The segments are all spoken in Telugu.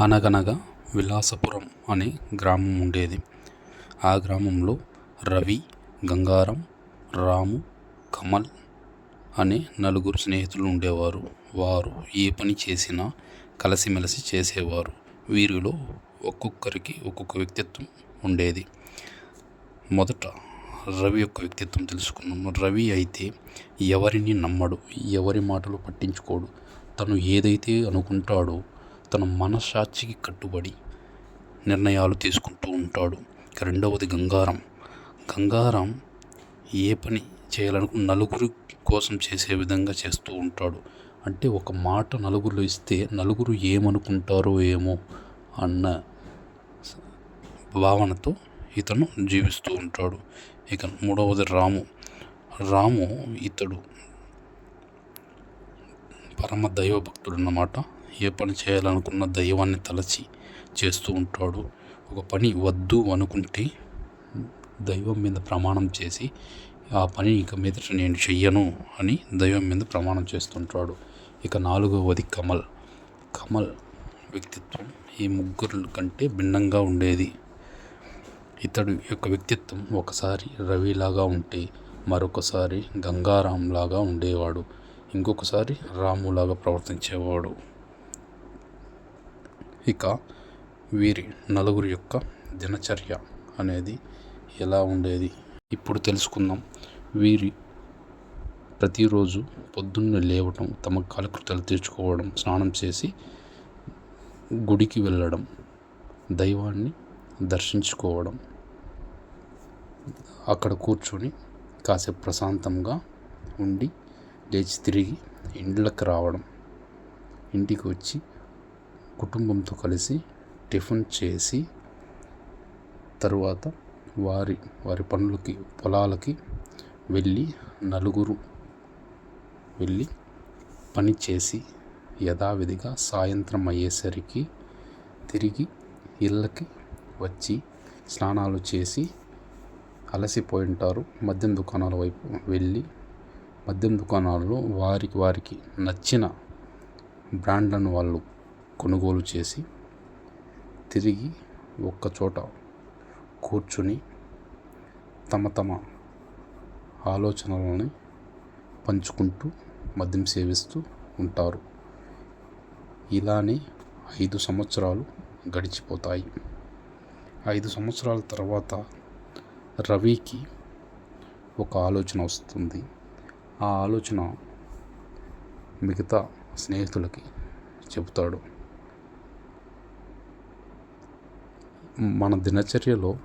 అనగనగా విలాసపురం అనే గ్రామం ఉండేది. ఆ గ్రామంలో రవి గంగారం రాము కమల్ అనే నలుగురు స్నేహితులు ఉండేవారు. వారు ఏ పని చేసినా కలిసిమెలిసి చేసేవారు. వీరిలో ఒక్కొక్కరికి ఒక్కొక్క వ్యక్తిత్వం ఉండేది. మొదట రవి యొక్క వ్యక్తిత్వం తెలుసుకున్నాము రవి అయితే ఎవరిని నమ్మడు ఎవరి మాటలు పట్టించుకోడు. తను ఏదైతే అనుకుంటాడో తన మనస్సాక్షికి కట్టుబడి నిర్ణయాలు తీసుకుంటూ ఉంటాడు. రెండవది గంగారం. గంగారం ఏ పని చేయాలనుకు నలుగురు కోసం చేసే విధంగా చేస్తూ ఉంటాడు. అంటే ఒక మాట నలుగురు ఇస్తే నలుగురు ఏమనుకుంటారో ఏమో అన్న భావనతో ఇతను జీవిస్తూ ఉంటాడు. ఇక మూడవది రాము. రాము ఇతడు పరమ దైవ భక్తుడు అన్నమాట. ఏ పని చేయాలనుకున్న దైవాన్ని తలచి చేస్తూ ఉంటాడు. ఒక పని వద్దు అనుకుంటే దైవం మీద ప్రమాణం చేసి ఆ పని ఇక మీదట నేను చెయ్యను అని దైవం మీద ప్రమాణం చేస్తుంటాడు. ఇక నాలుగవది కమల్. కమల్ వ్యక్తిత్వం ఈ ముగ్గురు కంటే భిన్నంగా ఉండేది. ఇతడు యొక్క వ్యక్తిత్వం ఒకసారి రవిలాగా ఉంటే మరొకసారి గంగారాంలాగా ఉండేవాడు. ఇంకొకసారి రాములాగా ప్రవర్తించేవాడు. ఇక వీరి నలుగురి యొక్క దినచర్య అనేది ఎలా ఉండేది? ఇప్పుడు తెలుసుకుందాం. వీరి ప్రతిరోజు పొద్దున్నే లేవటం తమ కాలకృతలు తీర్చుకోవడం స్నానం చేసి గుడికి వెళ్ళడం దైవాన్ని దర్శించుకోవడం. అక్కడ కూర్చొని కాసేపు ప్రశాంతంగా ఉండి లేచి తిరిగి ఇండ్లకు రావడం. ఇంటికి వచ్చి కుటుంబంతో కలిసి టిఫిన్ చేసి తరువాత వారి వారి పనులకి పొలాలకి వెళ్ళి నలుగురు వెళ్ళి పని చేసి యథావిధిగా సాయంత్రం అయ్యేసరికి తిరిగి ఇళ్ళకి వచ్చి స్నానాలు చేసి అలసిపోయి ఉంటారు. మద్యం దుకాణాల వైపు వెళ్ళి మద్యం దుకాణాల్లో వారికి వారికి నచ్చిన బ్రాండ్లను వాళ్ళు కొనుగోలు చేసి తిరిగి ఒక్కచోట కూర్చుని తమ తమ ఆలోచనలని పంచుకుంటూ మద్యం సేవిస్తూ ఉంటారు. ఇలానే ఐదు సంవత్సరాలు గడిచిపోతాయి. ఐదు సంవత్సరాల తర్వాత రవికి ఒక ఆలోచన వస్తుంది. ఆ ఆలోచన మిగతా స్నేహితులకి చెబుతాడు. మన దినచర్యలో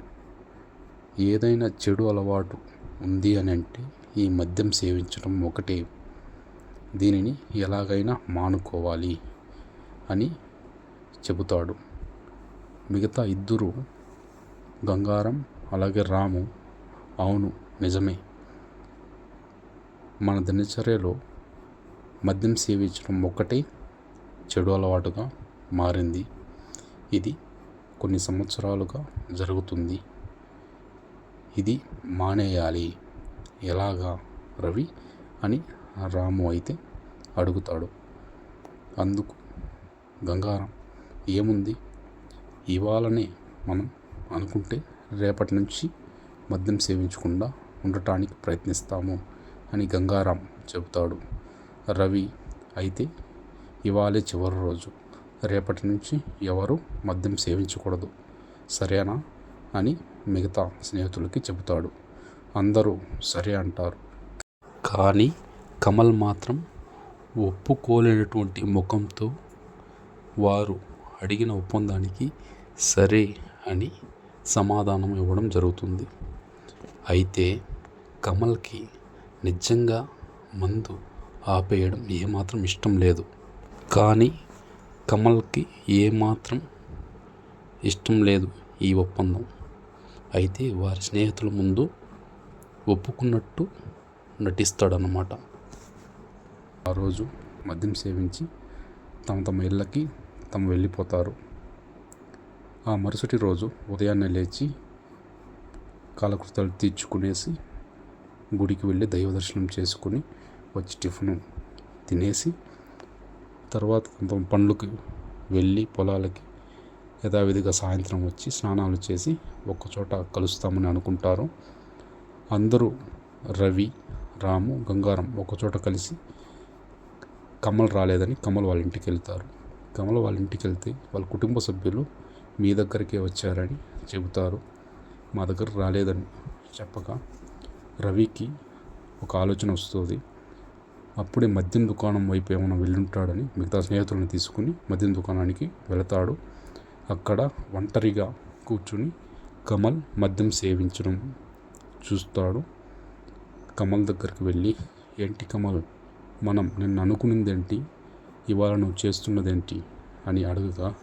ఏదైనా చెడు అలవాటు ఉంది అని అంటే ఈ మద్యం సేవించడం ఒకటే. దీనిని ఎలాగైనా మానుకోవాలి అని చెబుతాడు. మిగతా ఇద్దరు గంగారం అలాగే రాము అవును నిజమే. మన దినచర్యలో మద్యం సేవించడం ఒక్కటే చెడు అలవాటుగా మారింది. ఇది కొన్ని సంవత్సరాలుగా జరుగుతుంది. ఇది మానేయాలి. ఎలాగా? రవి అని రాము అయితే అడుగుతాడు. అందుకు గంగారం ఏముంది? ఇవాళనే మనం అనుకుంటే రేపటి నుంచి మద్యం సేవించకుండా ఉండటానికి ప్రయత్నిస్తాము అని గంగారాం చెబుతాడు. రవి అయితే ఇవాళే చివరి రోజు. రేపటి నుంచి ఎవరు మద్యం సేవించకూడదు. సరేనా? అని మిగతా స్నేహితులకి చెబుతాడు. అందరూ సరే అంటారు. కానీ కమల్ మాత్రం ఒప్పుకోలేనటువంటి ముఖంతో వారు అడిగిన ఒప్పందానికి సరే అని సమాధానం ఇవ్వడం జరుగుతుంది. అయితే కమల్కి నిజంగా మందు ఆపేయడం ఏమాత్రం ఇష్టం లేదు. కానీ కమల్కి ఏమాత్రం ఇష్టం లేదు ఈ ఒప్పందం. అయితే వారి స్నేహితుల ముందు ఒప్పుకున్నట్టు నటిస్తాడనమాట ఆ రోజు మద్యం సేవించి తమ తమ ఇళ్ళకి తమ వెళ్ళిపోతారు. ఆ మరుసటి రోజు ఉదయాన్నే లేచి కాలకృతాలు తీర్చుకునేసి గుడికి వెళ్ళి దైవ దర్శనం చేసుకుని వచ్చి టిఫిన్ తినేసి తర్వాత కొంత పనులకి వెళ్ళి పొలాలకి యథావిధిగా సాయంత్రం వచ్చి స్నానాలు చేసి ఒక్కచోట కలుస్తామని అనుకుంటారు. అందరూ రవి రాము గంగారం ఒకచోట కలిసి కమల్ రాలేదని కమల్ వాళ్ళ ఇంటికి వెళ్తారు. కమల్ వాళ్ళ ఇంటికి వెళ్తే వాళ్ళ కుటుంబ సభ్యులు మీ దగ్గరికే వచ్చారని చెబుతారు. మా దగ్గర రాలేదని చెప్పగా రవికి ఒక ఆలోచన వస్తుంది. అప్పుడే మద్యం దుకాణం వైపు ఏమైనా వెళ్ళుంటాడని మిగతా స్నేహితులను తీసుకుని మద్యం దుకాణానికి వెళతాడు. అక్కడ ఒంటరిగా కూర్చుని కమల్ మద్యం సేవించడం చూస్తాడు. కమల్ దగ్గరికి వెళ్ళి ఏంటి కమల్ మనం నిన్ను అనుకునిందేంటి? ఇవాళ నువ్వు చేస్తున్నదేంటి? అని అడుగుగా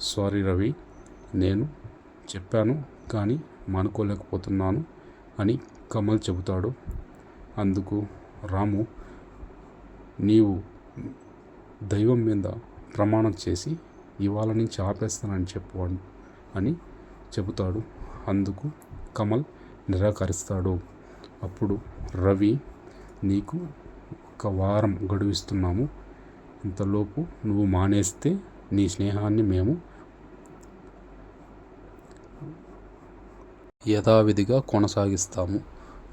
సారీ రవి నేను చెప్పాను కానీ మానుకోలేకపోతున్నాను అని కమల్ చెబుతాడు. అందుకు రాము నీవు దైవం మీద ప్రమాణం చేసి ఇవాళ నుంచి ఆపేస్తానని చెప్పు అని చెబుతాడు. అందుకు కమల్ నిరాకరిస్తాడు. అప్పుడు రవి నీకు ఒక వారం గడువిస్తున్నాము. ఇంతలోపు నువ్వు మానేస్తే నీ స్నేహాన్ని మేము యథావిధిగా కొనసాగిస్తాము.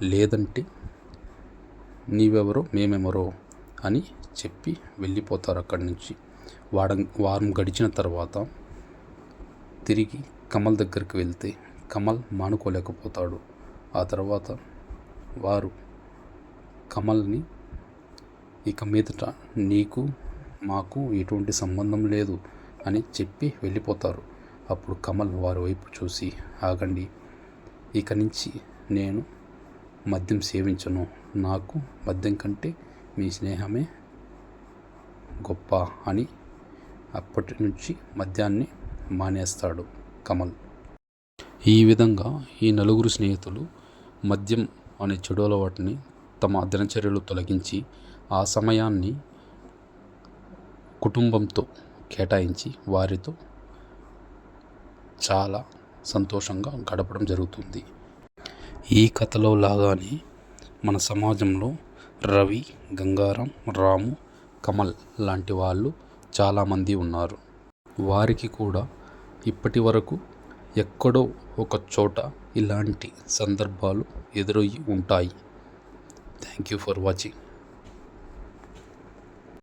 లేదంటే నీవెవరో మేమెవరో అని చెప్పి వెళ్ళిపోతారు అక్కడి నుంచి. వారం వారం గడిచిన తర్వాత తిరిగి కమల్ దగ్గరికి వెళ్తే కమల్ మానుకోలేకపోతాడు. ఆ తర్వాత వారు కమల్ని ఇక మీదట నీకు మాకు ఎటువంటి సంబంధం లేదు అని చెప్పి వెళ్ళిపోతారు. అప్పుడు కమల్ వారి వైపు చూసి ఆగండి ఇక నుంచి నేను మద్యం సేవించను. నాకు మద్యం కంటే మీ స్నేహమే గొప్ప అని అప్పటి నుంచి మద్యాన్ని మానేస్తాడు కమల్. ఈ విధంగా ఈ నలుగురు స్నేహితులు మద్యం అనే చెడు అలవాటుని తమ దినచర్యలు తొలగించి ఆ సమయాన్ని కుటుంబంతో కేటాయించి వారితో చాలా సంతోషంగా గడపడం జరుగుతుంది. ఈ కథలో లాగానే మన సమాజంలో రవి గంగారం రాము కమల్ లాంటి వాళ్ళు చాలామంది ఉన్నారు. వారికి కూడా ఇప్పటి వరకు ఎక్కడో ఒక చోట ఇలాంటి సందర్భాలు ఎదురయ్యి ఉంటాయి. Thank you for watching